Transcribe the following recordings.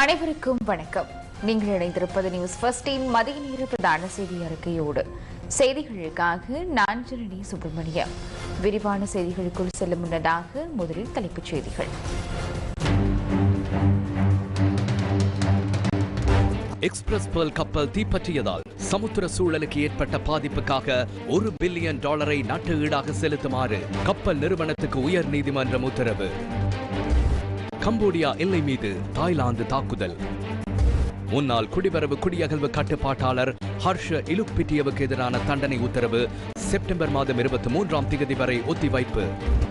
அனைவருக்கும் வணக்கம். நீங்கள் இணைந்திருப்பது நியூஸ் ஃபர்ஸ்டின் மதிய நேர பிரதான செய்தி அறிக்கையோடு. செய்திகளுக்காக நான் ஜனனி சுப்பிரமணியம் விரிவான செய்திகளுக்குள் செல்லும் முன்னதாக முதலில் தலைப்புச் செய்திகள். எக்ஸ்பிரஸ் பேர்ல் கப்பல் தீப்பற்றியதால் சமுத்திர சூழலுக்கு ஏற்பட்ட பாதிப்புக்காக ஒரு பில்லியன் டாலரை நாட்டு ஈடாக செலுத்துமாறு கப்பல் நிறுவனத்துக்கு உயர் நீதிமன்றம் உத்தரவு. கம்போடியா எல்லை மீது தாய்லாந்து தாக்குதல். முன்னாள் குடிவரவு குடியகல்வு கட்டுப்பாட்டாளர் ஹர்ஷ இலுப்பிட்டியவுக்கு எதிரான தண்டனை உத்தரவு செப்டம்பர் மாதம் இருபத்தி மூன்றாம் தேதி வரை ஒத்திவைப்பு.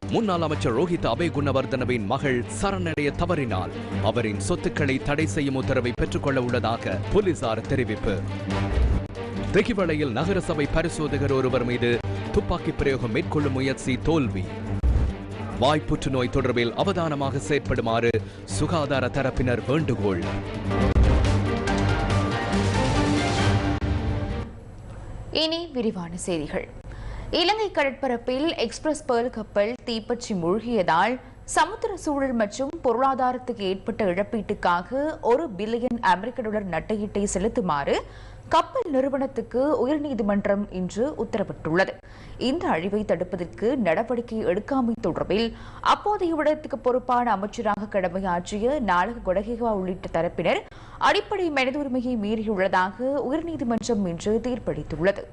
முன்னாள் அமைச்சர் ரோஹித் அபய் குணவர்தனவின் மகள் சரணடைய தவறினால் அவரின் சொத்துக்களை தடை செய்யும் உத்தரவை பெற்றுக்கொள்ள உள்ளதாக போலீசார் தெரிவிப்பு. திகிவளையில் நகரசபை பரிசோதகர் ஒருவர் மீது துப்பாக்கி பிரயோகம் மேற்கொள்ளும் முயற்சி தோல்வி. வாய் புற்றுநோய் தொடர்பில் அவதானமாக செயற்படுமாறு சுகாதார தரப்பினர் வேண்டுகோள். இனி விரிவான செய்திகள். இலங்கை கடற்பரப்பில் எக்ஸ்பிரஸ் பேர்ல் கப்பல் தீப்பற்றி மூழ்கியதால் சமுத்திர சூழல் மற்றும் பொருளாதாரத்துக்கு ஏற்பட்ட இழப்பீட்டுக்காக ஒரு பில்லியன் அமெரிக்க டாலர் நட்டையீட்டை செலுத்துமாறு கப்பல் நிறுவனத்துக்கு உயர்நீதிமன்றம் இன்று உத்தரவிட்டுள்ளது. இந்த அழிவை தடுப்பதற்கு நடவடிக்கை எடுக்காமை தொடர்பில் அப்போதைய விடத்துக்கு பொறுப்பான அமைச்சராக கடமையாற்றிய நாளக கொடகேவா உள்ளிட்ட தரப்பினர் அடிப்படை மனித உரிமையை மீறியுள்ளதாக உயர்நீதிமன்றம் இன்று தீர்ப்பளித்துள்ளது.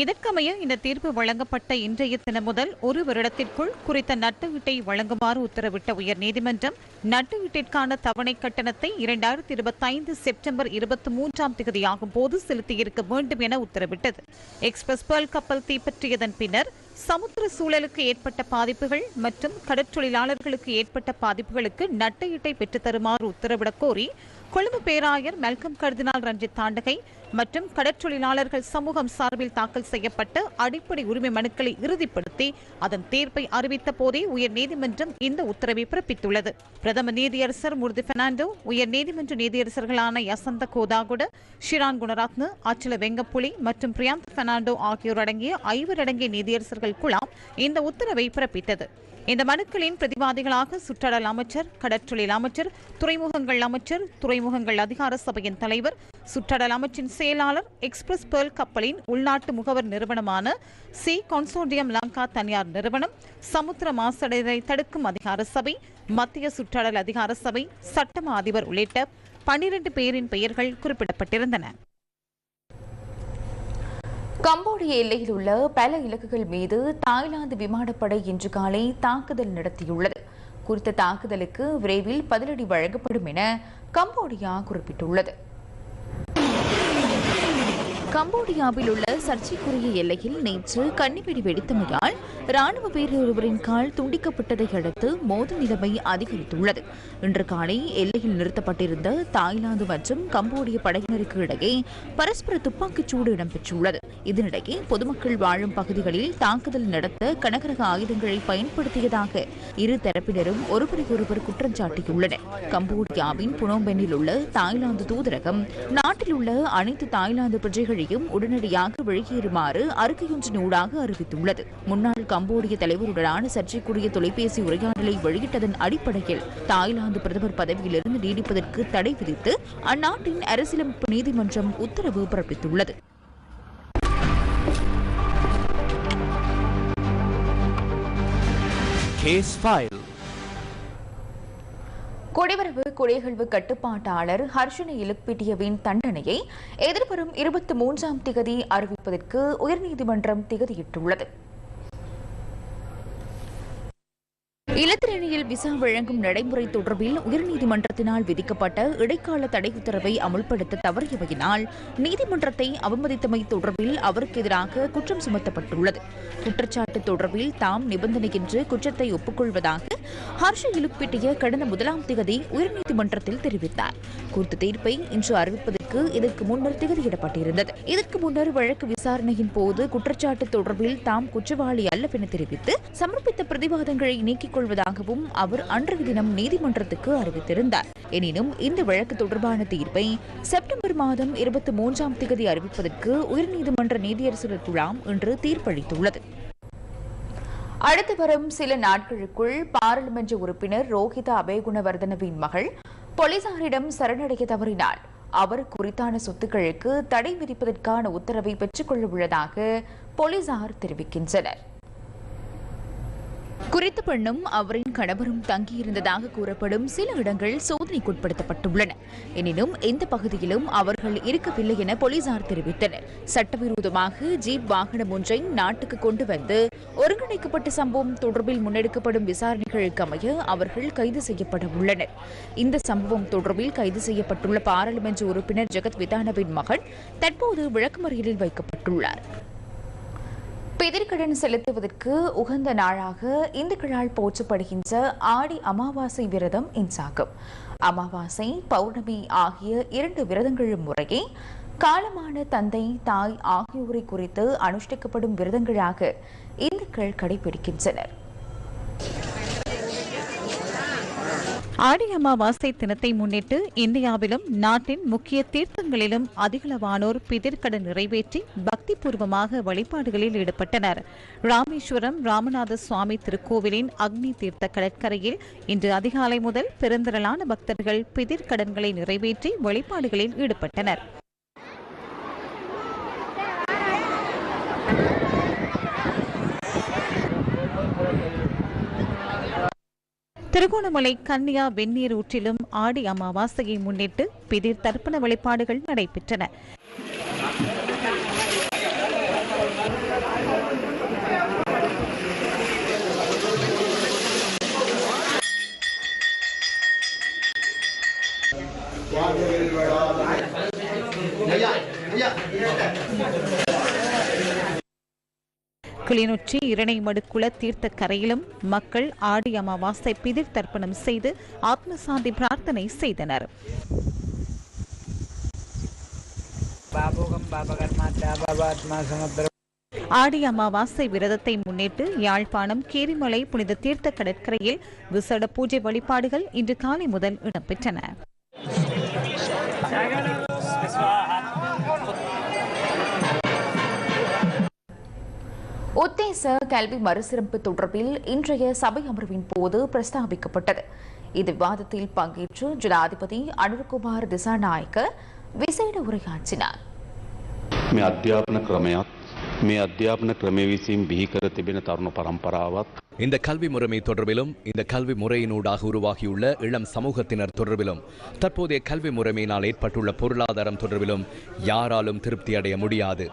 இதற்கமைய இந்த தீர்ப்பு வழங்கப்பட்ட இன்றைய தினம் முதல் ஒரு வருடத்திற்குள் குறித்த நட்டு வீட்டை வழங்குமாறு உத்தரவிட்ட உயர்நீதிமன்றம் நட்டுவீட்டிற்கான தவணை கட்டணத்தை இரண்டாயிரத்தி இருபத்தைந்து செப்டம்பர் இருபத்தி மூன்றாம் தேதியாகும் போது செலுத்தியிருக்க வேண்டும் என உத்தரவிட்டது. எக்ஸ்பிரஸ் பேர்ல் கப்பல் தீப்பற்றியதன் பின்னர் சமுத்திர சூழலுக்கு ஏற்பட்ட பாதிப்புகள் மற்றும் கடற்றொழிலாளர்களுக்கு ஏற்பட்ட பாதிப்புகளுக்கு நட்டையீட்டை பெற்றுத்தருமாறு உத்தரவிடக் கோரி கொழும்பு பேராயர் மெல்கம் கர்தினால் ரஞ்சித் தாண்டகை மற்றும் கடற்றொழிலாளர்கள் சமூகம் சார்பில் தாக்கல் செய்யப்பட்ட அடிப்படை உரிமை மனுக்களை இறுதிப்படுத்தி அதன் தீர்ப்பை அறிவித்த போதே உயர் நீதிமன்றம் இந்த உத்தரவை பிறப்பித்துள்ளது. பிரதம நீதியரசர் மூர்த்தி பெர்னாண்டோ உயர் நீதிமன்ற நீதியரசர்களான யசந்த கோதாகுட ஷிரான் குணரத்ன அச்சல வெங்கப்புலி மற்றும் பிரியாந்த் பெர்னாண்டோ ஆகியோர் அடங்கிய ஐவர் அடங்கிய நீதியரசர்கள் குழாம் இந்த உத்தரவை பிறப்பித்தது. இந்த மனுக்களின் பிரதிவாதிகளாக சுற்றடல் அமைச்சர் கடற்றொழில் அமைச்சர் துறைமுகங்கள் அமைச்சர் துறைமுகங்கள் அதிகார சபையின் தலைவர் சுற்றடல் அமைச்சின் செயலாளர் எக்ஸ்பிரஸ் பேர்ல் கப்பலின் உள்நாட்டு முகவர் நிறுவனமான சி கன்சோர்டியம் லங்கா தனியார் நிறுவனம் சமுத்திர மாசடைதலை தடுக்கும் அதிகார சபை மத்திய சுற்றடல் அதிகார சபை சட்டமா அதிபர் உள்ளிட்ட பனிரெண்டு பேரின் பெயர்கள் குறிப்பிடப்பட்டிருந்தன. கம்போடிய எல்லையில் உள்ள பல இலக்குகள் மீது தாய்லாந்து விமானப்படை இன்று காலை தாக்குதல் நடத்தியுள்ளது. குறித்த தாக்குதலுக்கு விரைவில் பதிலடி வழங்கப்படும் என கம்போடியா குறிப்பிட்டுள்ளது. கம்போடியாவில் உள்ள சர்ச்சைக்குரிய எல்லையில் நேற்று கன்னிவெடி வெடித்தமையால் ராணுவ வீரர் ஒருவரின் கால் துண்டிக்கப்பட்டதை அடுத்து மோதல் நிலைமை அதிகரித்துள்ளது. இன்று காலை எல்லையில் நிறுத்தப்பட்டிருந்த தாய்லாந்து மற்றும் கம்போடிய படையினருக்கு இடையே பரஸ்பர துப்பாக்கிச் சூடு இடம்பெற்றுள்ளது. இதனிடையே பொதுமக்கள் வாழும் பகுதிகளில் தாக்குதல் நடத்த கனகரக ஆயுதங்களை பயன்படுத்தியதாக இரு தரப்பினரும் ஒருவருக்கொருவர் குற்றம் சாட்டியுள்ளனர். கம்போடியாவின் புனோம்பெனில் உள்ள தாய்லாந்து தூதரகம் நாட்டில் உள்ள அனைத்து தாய்லாந்து பிரஜைகளையும் உடனடியாக வெளியேறுமாறு அறிக்கையொன்றின் ஊடாக அறிவித்துள்ளது. முன்னாள் கம்போடிய தலைவருடனான சர்ச்சைக்குரிய தொலைபேசி உரையாடலை வெளியிட்டதன் அடிப்படையில் தாய்லாந்து பிரதமர் பதவியிலிருந்து நீடிப்பதற்கு தடை விதித்து அந்நாட்டின் அரசியலமைப்பு நீதிமன்றம் உத்தரவு பிறப்பித்துள்ளது. கேஸ் ஃபைல் குடிவரவு குடியகழ்வு கட்டுப்பாட்டாளர் ஹர்ஷன இலுப்பிட்டியவின் தண்டனையை எதிர்வரும் இருபத்தி மூன்றாம் திகதி அறிவிப்பதற்கு உயர்நீதிமன்றம் திகதியிட்டுள்ளது. இலத்திரனியில் விசா வழங்கும் நடைமுறை தொடர்பில் உயர்நீதிமன்றத்தினால் விதிக்கப்பட்ட இடைக்கால தடை உத்தரவை அமுல்படுத்த தவறியவையினால் நீதிமன்றத்தை அவமதித்தமை தொடர்பில் அவருக்கு எதிராக குற்றம் சுமத்தப்பட்டுள்ளது. குற்றச்சாட்டு தொடர்பில் தாம் நிபந்தனையின்றி குற்றத்தை ஒப்புக்கொள்வதாக ஹர்ஷ இலுப்பிட்டிய கடந்த முதலாம் திகதி உயர்நீதிமன்றத்தில் தெரிவித்தார். குறித்த தீர்ப்பை இன்று அறிவிப்பது அறிவிப்பதற்கு இதற்கு முன்னர் திகதியிடப்பட்டிருந்தது. இதற்கு முன்னர் வழக்கு விசாரணையின் போது குற்றச்சாட்டு தொடர்பில் தாம் குற்றவாளி அல்லவென தெரிவித்து சமர்ப்பித்த பிரதிவாதங்களை நீக்கிக் கொள்வதாகவும் அவர் அன்றைய தினம் நீதிமன்றத்துக்கு அறிவித்திருந்தார். எனினும் இந்த வழக்கு தொடர்பான தீர்ப்பை செப்டம்பர் மாதம் இருபத்தி மூன்றாம் திகதி அறிவிப்பதற்கு உயர்நீதிமன்ற நீதியரசர் குழாம் இன்று தீர்ப்பளித்துள்ளது. அடுத்து வரும் சில நாட்களுக்குள் பாராளுமன்ற உறுப்பினர் ரோஹிதா அபேகுணவர்தனவின் மகள் போலீசாரிடம் சரணடைய தவறினாள். அவர் குறித்தான சொத்துக்களுக்கு தடை விதிப்பதற்கான உத்தரவை பெற்றுக்கொள்ள உள்ளதாக போலீசார் தெரிவிக்கின்றனர். குறித்த பெண்ணும் அவரின் கணவரும் தங்கியிருந்ததாக கூறப்படும் சில இடங்கள் சோதனைக்குட்படுத்தப்பட்டுள்ளன. எனினும் எந்த பகுதியிலும் அவர்கள் இருக்கவில்லை என போலீசார் தெரிவித்தனர். சட்டவிரோதமாக ஜீப் வாகனம் ஒன்றை நாட்டுக்கு கொண்டு வந்து ஒருங்கிணைக்கப்பட்ட சம்பவம் தொடர்பில் முன்னெடுக்கப்படும் விசாரணைகளுக்கு அமைய அவர்கள் கைது செய்யப்பட உள்ளனர். இந்த சம்பவம் தொடர்பில் கைது செய்யப்பட்டுள்ள பாராளுமன்ற உறுப்பினர் ஜெகத் விதானவின் மகன் தற்போது விளக்கமறியலில் வைக்கப்பட்டுள்ளார். பிதிர்கடன் செலுத்துவதற்கு உகந்த நாளாக இந்துக்களால் போற்றப்படுகின்ற ஆடி அமாவாசை விரதம் இன்றாகும் அமாவாசை பௌர்ணமி ஆகிய இரண்டு விரதங்களும் முறையே காலமான தந்தை தாய் ஆகியோரை குறித்து அனுஷ்டிக்கப்படும் விரதங்களாக இந்துக்கள் கடைபிடிக்கின்றனர். ஆடி அமாவாசை தினத்தை முன்னிட்டு இந்தியாவிலும் நாட்டின் முக்கிய தீர்த்தங்களிலும் அதிகளவானோர் பிதிர்கடன் நிறைவேற்றி பக்தி பூர்வமாக வழிபாடுகளில் ஈடுபட்டனர். ராமேஸ்வரம் ராமநாத சுவாமி திருக்கோவிலின் அக்னி தீர்த்த கடற்கரையில் இன்று அதிகாலை முதல் பெருந்திரளான பக்தர்கள் பிதிர்கடன்களை நிறைவேற்றி வழிபாடுகளில் ஈடுபட்டனர். திருகோணமலை கன்னியா வெந்நீர் ஊற்றிலும் ஆடி அமாவாசையை முன்னிட்டு பிதிர் தர்ப்பண வழிபாடுகள் நடைபெற்றன. கிளிநொச்சி இரணைமடுக்குள தீர்த்த கரையிலும் மக்கள் ஆடி அமாவாசை பிதிர் தர்ப்பணம் செய்து ஆத்மசாந்தி பிரார்த்தனை செய்தனர். ஆடி அமாவாசை விரதத்தை முன்னிட்டு யாழ்ப்பாணம் கீரிமலை புனித தீர்த்த கடற்கரையில் விசேட பூஜை வழிபாடுகள் இன்று காலை முதல் இடம்பெற்றன. உத்தேச கல்வி மறுசீரமைப்பு தொடர்பில் இன்றைய சபை அமர்வின் போது பிரஸ்தாபிக்கப்பட்டது. இந்த விவாதத்தில் பங்கேற்று ஜனாதிபதி அனுர்குமார் திசாநாயக்க விசேட உரையாற்றினார். இந்த கல்வி முறைமை தொடர்பிலும் இந்த கல்வி முறையினூடாக உருவாகியுள்ள இளம் சமூகத்தினர் தொடர்பிலும் தற்போதைய கல்வி முறைமையினால் ஏற்பட்டுள்ள பொருளாதாரம் தொடர்பிலும் யாராலும் திருப்தி அடைய முடியாது.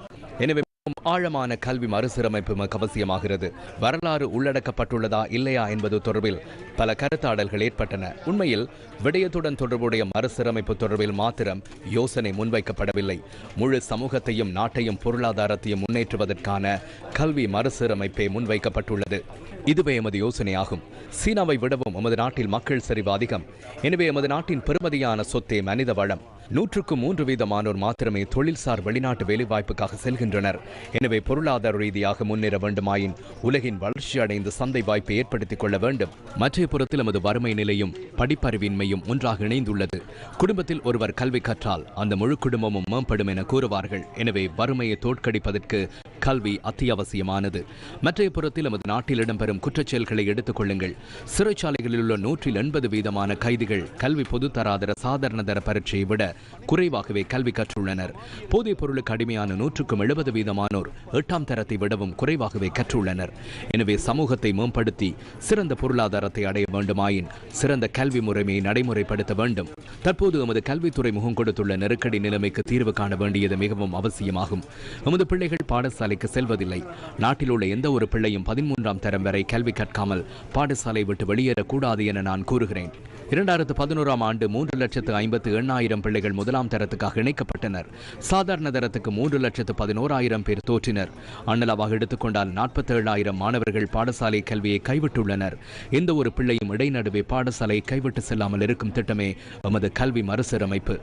எனவே ஆழமான கல்வி மறுசீரமைப்பு அவசியமாகிறது வரலாறு உள்ளடக்கப்பட்டுள்ளதா இல்லையா என்பது தொடர்பில் பல கருத்தாடல்கள் ஏற்பட்டன. உண்மையில் விடயத்துடன் தொடர்புடைய மறுசீரமைப்பு தொடர்பில் மாத்திரம் யோசனை முன்வைக்கப்படவில்லை. முழு சமூகத்தையும் நாட்டையும் பொருளாதாரத்தையும் முன்னேற்றுவதற்கான கல்வி மறுசீரமைப்பே முன்வைக்கப்பட்டுள்ளது. இதுவே எமது யோசனையாகும். சீனாவை விடவும் எமது நாட்டில் மக்கள் சரிவு அதிகம். எனவே எமது நாட்டின் பெருமதியான சொத்தே மனித வளம் நூற்றுக்கு மூன்று வீதமானோர் மாத்திரமே தொழில்சார் வெளிநாட்டு வேலைவாய்ப்புக்காக செல்கின்றனர். எனவே பொருளாதார ரீதியாக முன்னேற வேண்டுமாயின் உலகின் வளர்ச்சி அடைந்த சந்தை வாய்ப்பை ஏற்படுத்திக் கொள்ள வேண்டும். மற்றைய புறத்தில் நமது வறுமை நிலையும் படிப்பறிவின்மையும் ஒன்றாக இணைந்துள்ளது. குடும்பத்தில் ஒருவர் கல்வி கற்றால் அந்த முழு குடும்பமும் மேம்படும் என கூறுவார்கள். எனவே வறுமையை தோற்கடிப்பதற்கு கல்வி அத்தியாவசியமானது. மற்றைய புறத்தில் எமது நாட்டில் இடம்பெறும் குற்றச்செயல்களை எடுத்துக் கொள்ளுங்கள். சிறைச்சாலைகளில் உள்ள நூற்றில் எண்பது வீதமான கைதிகள் கல்வி பொதுத்தராதர சாதாரண தர பரீட்சையை விட குறைவாகவே கல்வி கற்றுள்ளனர். போதைப் பொருளுக்கு அடிமையான நூற்றுக்கும் எழுபது வீதமானோர் எட்டாம் தரத்தை விடவும் குறைவாகவே கற்றுள்ளனர். எனவே சமூகத்தை மேம்படுத்தி சிறந்த பொருளாதாரத்தை அடைய வேண்டுமாயின் சிறந்த கல்வி முறைமையை நடைமுறைப்படுத்த வேண்டும். தற்போது எமது கல்வித்துறை முகம் கொடுத்துள்ள நெருக்கடி நிலைமைக்கு தீர்வு காண வேண்டியது மிகவும் அவசியமாகும். எமது பிள்ளைகள் பாடசாலை பாடசாலைக்கு செல்வதில்லை. நாட்டில் உள்ள எந்த ஒரு பிள்ளையும் பதிமூன்றாம் தரம் வரை கல்வி கற்காமல் பாடசாலை விட்டு வெளியேறக்கூடாது என நான் கூறுகிறேன். இரண்டாயிரத்து பதினோராம் ஆண்டு மூன்று லட்சத்து ஐம்பத்து எண்ணாயிரம் பிள்ளைகள் முதலாம் தரத்துக்காக இணைக்கப்பட்டனர். சாதாரண தரத்துக்கு மூன்று லட்சத்து பதினோராயிரம் பேர் தோற்றினர். அண்ணலாவாக எடுத்துக்கொண்டால் நாற்பத்தேழாயிரம் மாணவர்கள் பாடசாலை கல்வியை கைவிட்டுள்ளனர். எந்த ஒரு பிள்ளையும் இடைநடுவே பாடசாலை கைவிட்டு செல்லாமல் இருக்கும் திட்டமே எமது கல்வி மறுசீரமைப்பு.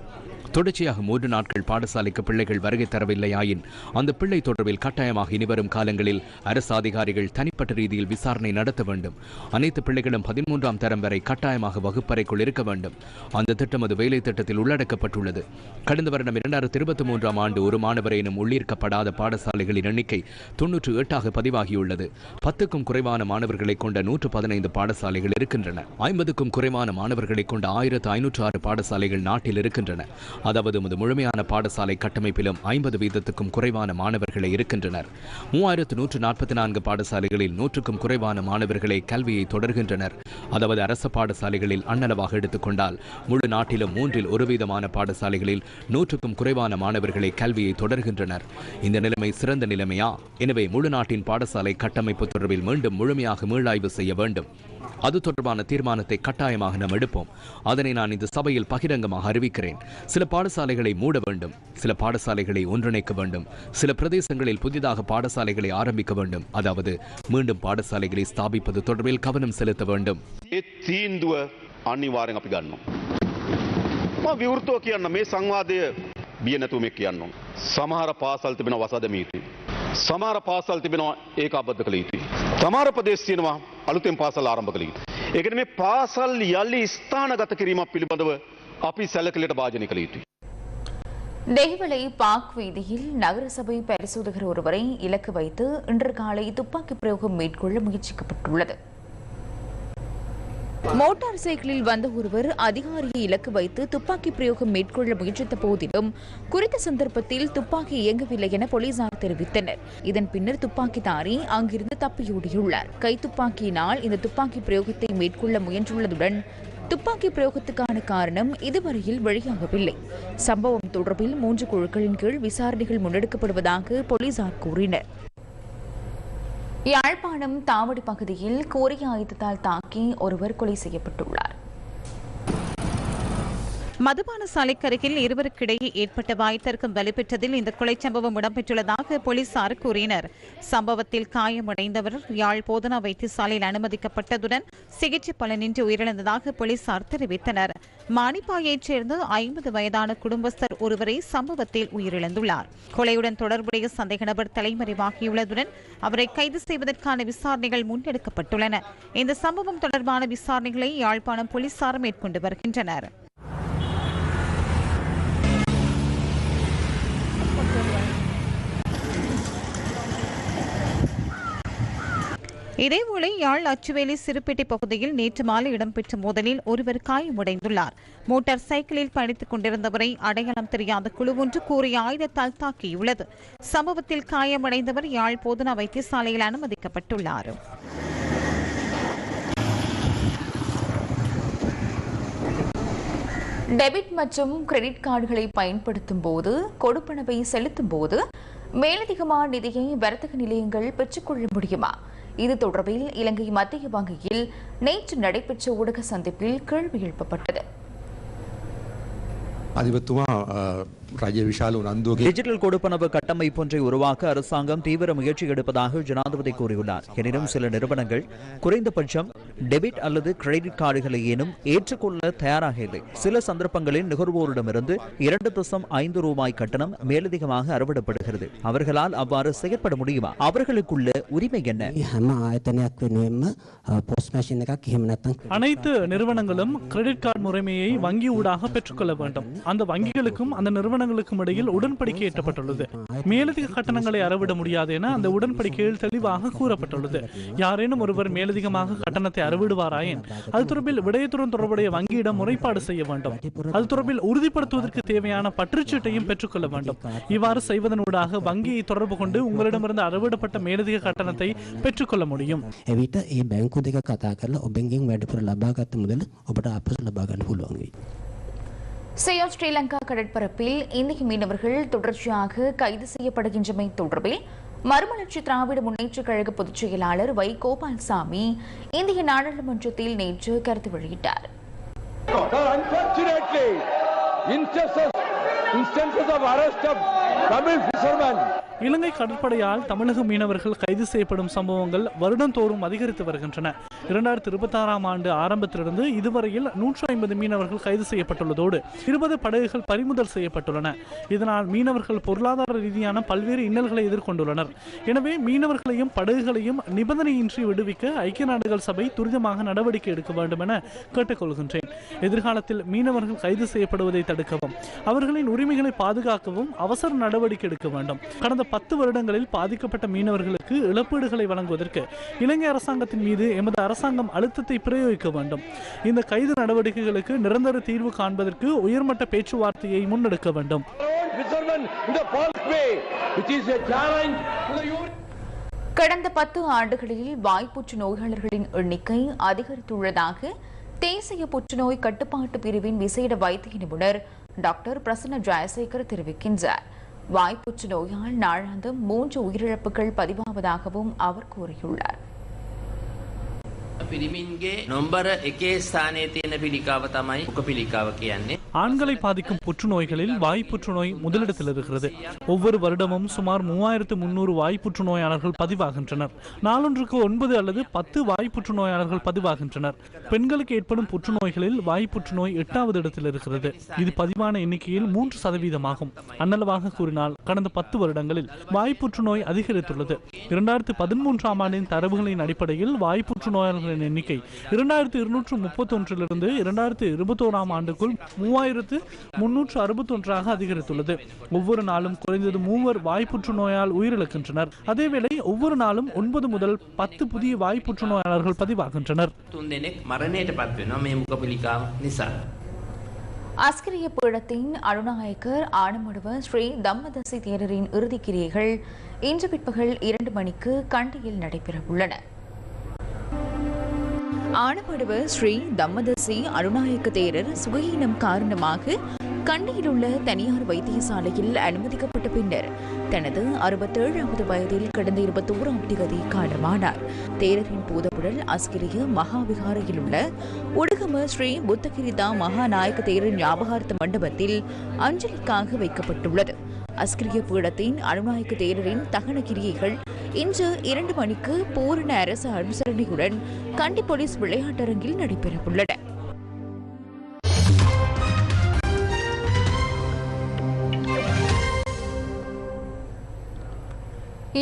தொடர்ச்சியாக மூன்று நாட்கள் பாடசாலைக்கு பிள்ளைகள் வருகை தரவில்லையாயின் அந்த பிள்ளை தொடர்பில் கட்டாயமாக இனிவரும் காலங்களில் அரசு அதிகாரிகள் தனிப்பட்ட ரீதியில் விசாரணை நடத்த வேண்டும். அனைத்து பிள்ளைகளும் பதிமூன்றாம் தரம் வரை கட்டாயமாக வகுப்பறைக்குள் இருக்க வேண்டும். அந்த திட்டம் அது வேலை திட்டத்தில் உள்ளடக்கப்பட்டுள்ளது. கடந்த வருடம் இரண்டாயிரத்தி இருபத்தி மூன்றாம் ஆண்டு ஒரு மாணவரேனும் உள்ளீர்க்கப்படாத பாடசாலைகளின் எண்ணிக்கை தொன்னூற்று எட்டாக பதிவாகியுள்ளது. பத்துக்கும் குறைவான மாணவர்களை கொண்ட நூற்று பதினைந்து பாடசாலைகள் இருக்கின்றன. ஐம்பதுக்கும் குறைவான மாணவர்களை கொண்ட ஆயிரத்து ஐநூற்று ஆறு பாடசாலைகள் நாட்டில் இருக்கின்றன. அதாவது முது முழுமையான பாடசாலை கட்டமைப்பிலும் ஐம்பது வீதத்துக்கும் குறைவான மாணவர்களே இருக்கின்றனர். மூவாயிரத்து நூற்று நாற்பத்தி நான்கு பாடசாலைகளில் நூற்றுக்கும் குறைவான மாணவர்களே கல்வியை தொடர்கின்றனர். அதாவது அரசு பாடசாலைகளில் அண்ணளவாக எடுத்துக்கொண்டால் முழு நாட்டிலும் மூன்றில் ஒரு வீதமான பாடசாலைகளில் நூற்றுக்கும் குறைவான மாணவர்களே கல்வியை தொடர்கின்றனர். இந்த நிலைமை சிறந்த நிலைமையா? எனவே முழு நாட்டின் பாடசாலை கட்டமைப்பு தொடர்பில் மீண்டும் முழுமையாக மீளாய்வு செய்ய வேண்டும். அது தொடர்பான தீர்மானத்தை கட்டாயமாக நாம் எடுப்போம் அதனை நான் இந்த சபையில் பகிரங்கமாக அறிவிக்கிறேன் சில பாடசாலைகளை மூட வேண்டும் சில பாடசாலைகளை ஒன்றிணைக்க வேண்டும் சில பிரதேசங்களில் புதிதாக பாடசாலைகளை ஆரம்பிக்க வேண்டும் அதாவது மீண்டும் பாடசாலைகளை ஸ்தாபிப்பது தொடர்பில் கவனம் செலுத்த வேண்டும் ඒ තීන්දුව අනිවාරෙන් අපි ගන්නවා. ම විවෘතෝ කියන්න මේ සංවාදය බිය නැතුම කියන්න. සමහර පාසල් තිබෙන වසදම යුතුයි. සමහර පාසල් තිබෙනවා ඒක අබද්ධ කළ යුතුයි. සමාර ප්‍රදේශ තියෙනවා අලුතෙන් පාසල් ආරම්භ කළ යුතු. ඒකන මේ පාසල් යල්ලි ස්ථානගත කිරීමක් පිළිබඳව අපි සැලකලට භාජනය කළ යුතුයි. நெய்வலை பாக் வீதியில் நகரசபை பரிசோதகர் ஒருவரை இலக்கு வைத்து இன்று காலை துப்பாக்கி பிரயோகம் மேற்கொள்ள முயற்சிக்கப்பட்டுள்ளது மோட்டார் சைக்கிளில் வந்த ஒருவர் அதிகாரியை இலக்கு வைத்து துப்பாக்கி பிரயோகம் மேற்கொள்ள முயற்சித்த போதிலும் குறித்த சந்தர்ப்பத்தில் துப்பாக்கி இயங்கவில்லை என போலீசார் தெரிவித்தனர். இதன் பின்னர் துப்பாக்கிதாரி அங்கிருந்து தப்பியோடியுள்ளார். கைத்துப்பாக்கியினால் இந்த துப்பாக்கி பிரயோகத்தை மேற்கொள்ள முயன்றுள்ளதுடன் துப்பாக்கி பிரயோகத்துக்கான காரணம் இதுவரையில் வெளியாகவில்லை. சம்பவம் தொடர்பில் மூன்று குழுக்களின் கீழ் விசாரணைகள் முன்னெடுக்கப்படுவதாக போலீசார் கூறினர். யாழ்ப்பாணம் தாவடி பகுதியில் கோரிய ஆயுதத்தால் தாக்கி ஒருவர் கொலை செய்யப்பட்டுள்ளார். மதுபான சாலைக்கருகில் இருவருக்கிடையே ஏற்பட்ட வாய்த்தர்க்கம் வலுப்பெற்றதில் இந்த கொலை சம்பவம் இடம்பெற்றுள்ளதாக போலீசார் கூறினர். சம்பவத்தில் காயமடைந்தவர் யாழ் போதனா வைத்தியசாலையில் அனுமதிக்கப்பட்டதுடன் சிகிச்சை பலனின்றி உயிரிழந்ததாக போலீசார் தெரிவித்தனர். மானிப்பாயைச் சேர்ந்த ஐம்பது வயதான குடும்பஸ்தர் ஒருவரை சம்பவத்தில் உயிரிழந்துள்ளார். கொலையுடன் தொடர்புடைய சந்தேக நபர் தலைமறைவாகியுள்ளதுடன் அவரை கைது செய்வதற்கான விசாரணைகள் முன்னெடுக்கப்பட்டுள்ளன. இந்த சம்பவம் தொடர்பான விசாரணைகளை யாழ்ப்பாணம் போலீசார் மேற்கொண்டு வருகின்றனர். இதேவேளை யாழ் அச்சுவேலி சிறுபேட்டை பகுதியில் நேற்று மாலை இடம்பெற்ற மோதலில் ஒருவர் காயமடைந்துள்ளார். மோட்டார் சைக்கிளில் பயணித்துக் கொண்டிருந்தவரை அடையாளம் தெரியாத குழு ஒன்று கூறிய ஆயுதத்தால் தாக்கியுள்ளது. சம்பவத்தில் காயமடைந்தவர் யாழ் போதனா வைத்தியசாலையில் அனுமதிக்கப்பட்டுள்ளார். டெபிட் மற்றும் கிரெடிட் கார்டுகளை பயன்படுத்தும் போது கொடுப்பனவை செலுத்தும் போது மேலதிகமான நிதியை வர்த்தக நிலையங்கள் பெற்றுக்கொள்ள முடியுமா? இது தொடர்பில் இலங்கை மத்திய வங்கியில் நேற்று நடைபெற்ற ஊடக சந்திப்பில் கேள்வி எழுப்பப்பட்டது අධිපත්තුමා රජ විශාල උනන්දුවගේ டிஜிட்டல் கொடுப்பனவு கட்டமைப்பொன்றை உருவாக்க அரசாங்கம் தீவிர முயற்சி எடுப்பதாக ஜனாதிபதி கூறியுள்ளார் எனினும் சில நிறுவனங்கள் குறைந்தபட்சம் டெபிட் அல்லது கிரெடிட் கார்டுகளை ஏனும் ஏற்றுக்கொள்ள தயாராக இல்லை. சில சந்தர்ப்பங்களில் நுகர்வோரிடமிருந்து இரண்டு தசம் ஐந்து ரூபாய் கட்டணம் மேலதிகமாக அறவிடப்படுகிறது. அவர்களால் அவ்வாறு செயற்பட முடியுமா? அவர்களுக்குள்ள உரிமை என்ன? அனைத்து நிறுவனங்களும் கிரெடிட் கார்டு முறைமையை வங்கி ஊடாக பெற்றுக்கொள்ள வேண்டும். அந்த வங்கிகளுக்கும் அந்த நிறுவனங்களுக்கும் இடையில் உடன்படிக்கை எட்டப்பட்டுள்ளது மேலதிக கட்டணங்களை அறவிட முடியாது என அந்த உடன்படிக்கையில் தெளிவாக கூறப்பட்டுள்ளது. யாரேனும் ஒருவர் மேலதிகமாக கட்டணத்தை அறவிடுவாராயின் அது தொடர்பில் விடயத்துடன் தொடர்புடைய வங்கியிடம் முறைப்பாடு செய்ய வேண்டும் அது தொடர்பில் உறுதிப்படுத்துவதற்கு தேவையான பற்றுச்சீட்டையும் பெற்றுக்கொள்ள வேண்டும் இவ்வாறு செய்வதனூடாக வங்கியை தொடர்பு கொண்டு உங்களிடமிருந்து அறவிடப்பட்ட மேலதிக கட்டணத்தை பெற்றுக்கொள்ள முடியும் එවිට ඒ බැංකු දෙක කතා කරලා ඔබෙන්ගෙන් වැඩිපුර ලබාගත්ත මුදල ඔබට අපස ලබාගන්න පුළුවන් වෙයි. சியோ ஸ்ரீலங்கா கடற்பரப்பில் இந்திய மீனவர்கள் தொடர்ச்சியாக கைது செய்யப்படுகின்றமை தொடர்பில் மறுமலர்ச்சி திராவிட முன்னேற்றக் கழக பொதுச் செயலாளர் வை. கோபால்சாமி இந்திய நாடாளுமன்றத்தில் நேற்று கருத்து வெளியிட்டார். Unfortunately, instances, instances of arrest of இலங்கை கடற்படையால் தமிழக மீனவர்கள் கைது செய்யப்படும் சம்பவங்கள் வருடந்தோறும் அதிகரித்து வருகின்றன. இரண்டாயிரத்தி இருபத்தாறாம் ஆண்டு ஆரம்பத்திலிருந்து இதுவரையில் நூற்று ஐம்பது மீனவர்கள் கைது செய்யப்பட்டுள்ளதோடு இருபது படகுகள் பறிமுதல் செய்யப்பட்டுள்ளன. இதனால் மீனவர்கள் பொருளாதார ரீதியான பல்வேறு இன்னல்களை எதிர்கொண்டுள்ளனர். எனவே மீனவர்களையும் படகுகளையும் நிபந்தனையின்றி விடுவிக்க ஐக்கிய நாடுகள் சபை துரிதமாக நடவடிக்கை எடுக்க வேண்டும் என கேட்டுக்கொள்கின்றேன். எதிர்காலத்தில் மீனவர்கள் கைது செய்யப்படுவதை தடுக்கவும் அவர்களின் உரிமைகளை பாதுகாக்கவும் அவசர நடவடிக்கை எடுக்க வேண்டும். கடந்த பத்து வருடங்களில் பாதிக்கப்பட்ட மீனவர்களுக்கு இழப்பீடுகளை வழங்குவதற்கு இலங்கை அரசாங்கத்தின் மீது எமது அரசாங்கம் அழுத்தத்தை பிரயோகிக்க வேண்டும். இந்த கைது நடவடிக்கைகளுக்கு நிரந்தர தீர்வு காண்பதற்கு உயர்மட்ட பேச்சுவார்த்தையை முன்னெடுக்க வேண்டும். கடந்த பத்து ஆண்டுகளில் வாய்ப்புற்று நோயாளர்களின் எண்ணிக்கை அதிகரித்துள்ளதாக தேசிய புற்றுநோய் கட்டுப்பாட்டு பிரிவின் விசேட வைத்திய நிபுணர் டாக்டர் பிரசன்ன ஜெயசேகர் தெரிவிக்கின்றார். வாய்ப்புற்று நோயால் நாளாந்தம் மூன்று உயிரிழப்புகள் பதிவாவதாகவும் அவர் கூறியுள்ளார். පිරිමින්ගේ නොම්බර එකේ ස්ථානයේ තියෙන පිළිකාව තමයි උක පිළිකාව කියන්නේ. ஆண்களை பாதிக்கும் புற்றுநோய்களில் வாய் புற்றுநோய் முதலிடத்தில் இருக்கிறது ஒவ்வொரு வருடமும் சுமார் மூவாயிரத்து முன்னூறு வாய் புற்றுநோயாளர்கள் பதிவாகின்றனர் நாளொன்றுக்கு ஒன்பது அல்லது பத்து வாய் புற்றுநோயாளர்கள் பதிவாகின்றனர் பெண்களுக்கு ஏற்படும் புற்றுநோய்களில் வாய் புற்றுநோய் எட்டாவது இடத்தில் இருக்கிறது இது பதிவான எண்ணிக்கையில் மூன்று சதவீதமாகும் அன்னளவாக கூறினால் கடந்த பத்து வருடங்களில் வாய் புற்றுநோய் அதிகரித்துள்ளது இரண்டாயிரத்து பதிமூன்றாம் ஆண்டின் தரவுகளின் அடிப்படையில் வாய் வாக்காளர்களின் எண்ணிக்கை. இரண்டாயிரத்து இருநூற்று முப்பத்தொன்றிலிருந்து இரண்டாயிரத்து இருபத்தோராம் ஆண்டுக்குள் மூவாயிரத்து முன்னூற்று அறுபத்தொன்றாக அதிகரித்துள்ளது. ஒவ்வொரு நாளும் குறைந்தது மூவர் வாய்ப்புற்று நோயால் உயிரிழக்கின்றனர். அதேவேளை ஒவ்வொரு நாளும் ஒன்பது முதல் பத்து புதிய வாய்ப்புற்று நோயாளர்கள் பதிவாகின்றனர். அஸ்கிரிய பீடத்தின் அருணாயக்கர் ஆனமடுவ ஸ்ரீ தம்மதசி தேரரின் இறுதிக்கிரியைகள் இன்று பிற்பகல் இரண்டு மணிக்கு கண்டியில் நடைபெற உள்ளன ஆனப்படுவ ஸ்ரீ தம்மதசி அருணாயக்க தேரர் சுகஹீனம் காரணமாக கண்டியில் உள்ள தனியார் வைத்தியசாலையில் அனுமதிக்கப்பட்ட பின்னர் தனது அறுபத்தேழாவது வயதில் கடந்த இருபத்தோராம் தேதி காலமானார். தேரரின் பூதவுடல் அஸ்கிரிய மகாவிகாரையில் உள்ள உடுகம ஸ்ரீ புத்தகிரிதா மகாநாயக்க தேரர் ஞாபகார்த்த மண்டபத்தில் அஞ்சலிக்காக வைக்கப்பட்டுள்ளது. அஸ்கிரிய பீடத்தின் அருணாயக்க தேரரின் தகன கிரியைகள் இன்று இரண்டு மணிக்கு பூரண அரசு அனுசரணையுடன் கண்டி போலீஸ் விளையாட்டரங்கில் நடைபெறவுள்ளன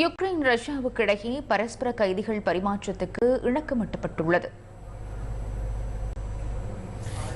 யுக்ரைன் ரஷ்யாவுக்கு இடையே பரஸ்பர கைதிகள் பரிமாற்றத்துக்கு இணக்கமிட்டப்பட்டுள்ளது.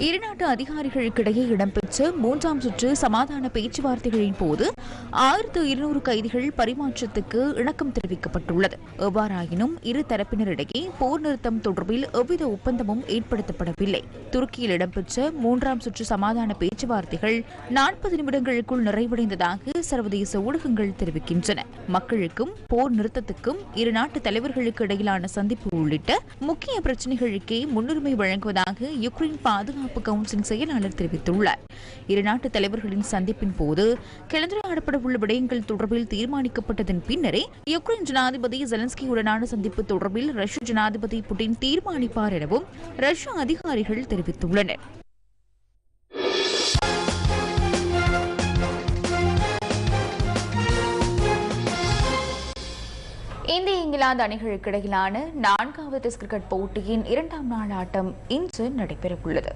இருநாட்டு அதிகாரிகளுக்கிடையே இடம்பெற்ற மூன்றாம் சுற்று சமாதான பேச்சுவார்த்தைகளின் போது ஆயிரத்து இருநூறு கைதிகள் பரிமாற்றத்துக்கு இணக்கம் தெரிவிக்கப்பட்டுள்ளது. எவ்வாறாயினும் இரு தரப்பினரிடையே போர் நிறுத்தம் தொடர்பில் எவ்வித ஒப்பந்தமும் ஏற்படுத்தப்படவில்லை. துருக்கியில் இடம்பெற்ற மூன்றாம் சுற்று சமாதான பேச்சுவார்த்தைகள் நாற்பது நிமிடங்களுக்குள் நிறைவடைந்ததாக சர்வதேச ஊடகங்கள் தெரிவிக்கின்றன. மக்களுக்கும் போர் நிறுத்தத்துக்கும் இரு நாட்டு தலைவர்களுக்கு இடையிலான சந்திப்பு உள்ளிட்ட முக்கிய பிரச்சினைகளுக்கே முன்னுரிமை வழங்குவதாக யுக்ரைன் பாதுகாப்பு கவுன்சில் செயலாளர் தெரிவித்துள்ளார். இரு நாட்டு தலைவர்களின் சந்திப்பின் போது கலந்துரையாடப்படவுள்ள விடயங்கள் தொடர்பில் தீர்மானிக்கப்பட்டதன் பின்னரே யுக்ரைன் ஜனாதிபதி ஜெலன்ஸ்கியுடனான சந்திப்பு தொடர்பில் ரஷ்ய ஜனாதிபதி புட்டின் தீர்மானிப்பார் எனவும் ரஷ்ய அதிகாரிகள் தெரிவித்துள்ளனர். இந்திய இங்கிலாந்து அணிகளுக்கு இடையிலான நான்காவது டெஸ்ட் கிரிக்கெட் போட்டியின் இரண்டாம் நாள் ஆட்டம் இன்று நடைபெறவுள்ளது.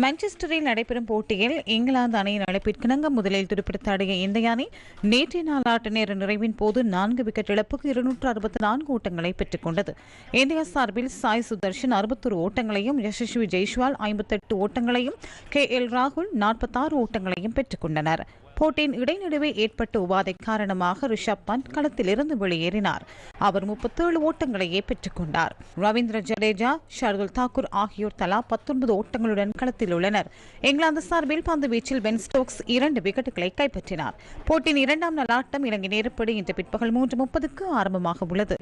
மான்செஸ்டரில் நடைபெறும் போட்டியில் இங்கிலாந்து அணியின் அழைப்பிற்கிணங்க முதலில் துடுப்படுத்தாடிய இந்திய அணி நேற்றைய நாள் ஆட்ட நேர நிறைவின் போது நான்கு விக்கெட் இழப்புக்கு இருநூற்று அறுபத்தி நான்கு ஓட்டங்களை பெற்றுக் கொண்டது. இந்தியா சார்பில் சாய் சுதர்ஷன் அறுபத்தொரு ஓட்டங்களையும் யசஸ்வி ஜெய்ஸ்வால் ஐம்பத்தெட்டு ஓட்டங்களையும் கே எல் ராகுல் நாற்பத்தாறு ஓட்டங்களையும் பெற்றுக் கொண்டனர். போட்டியின் இடைநடுவே ஏற்பட்ட உபாதை காரணமாக ரிஷப் பந்த் களத்திலிருந்து வெளியேறினார். அவர் முப்பத்தேழு ஓட்டங்களையே பெற்றுக் கொண்டார். ரவீந்திர ஜடேஜா ஷர்துல் தாக்கூர் ஆகியோர் தலா பத்தொன்பது ஓட்டங்களுடன் களத்தில் உள்ளனர். இங்கிலாந்து சார்பில் பந்து வீச்சில் பென் ஸ்டோக்ஸ் இரண்டு விக்கெட்டுகளை கைப்பற்றினார். போட்டியின் இரண்டாம் நாள் ஆட்டம் இலங்கை நேரப்படி இன்று பிற்பகல் மூன்று முப்பதுக்கு ஆரம்பமாக உள்ளது.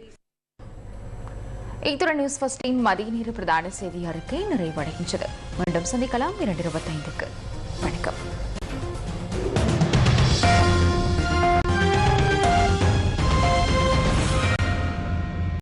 இத்துடன் நியூஸ் ஃபர்ஸ்டின் மதிய நேர பிரதான செய்தி அறிக்கை நிறைவடைகின்றது. மீண்டும் சந்திக்கலாம் இரண்டு இருபத்தைந்துக்கு. வணக்கம்.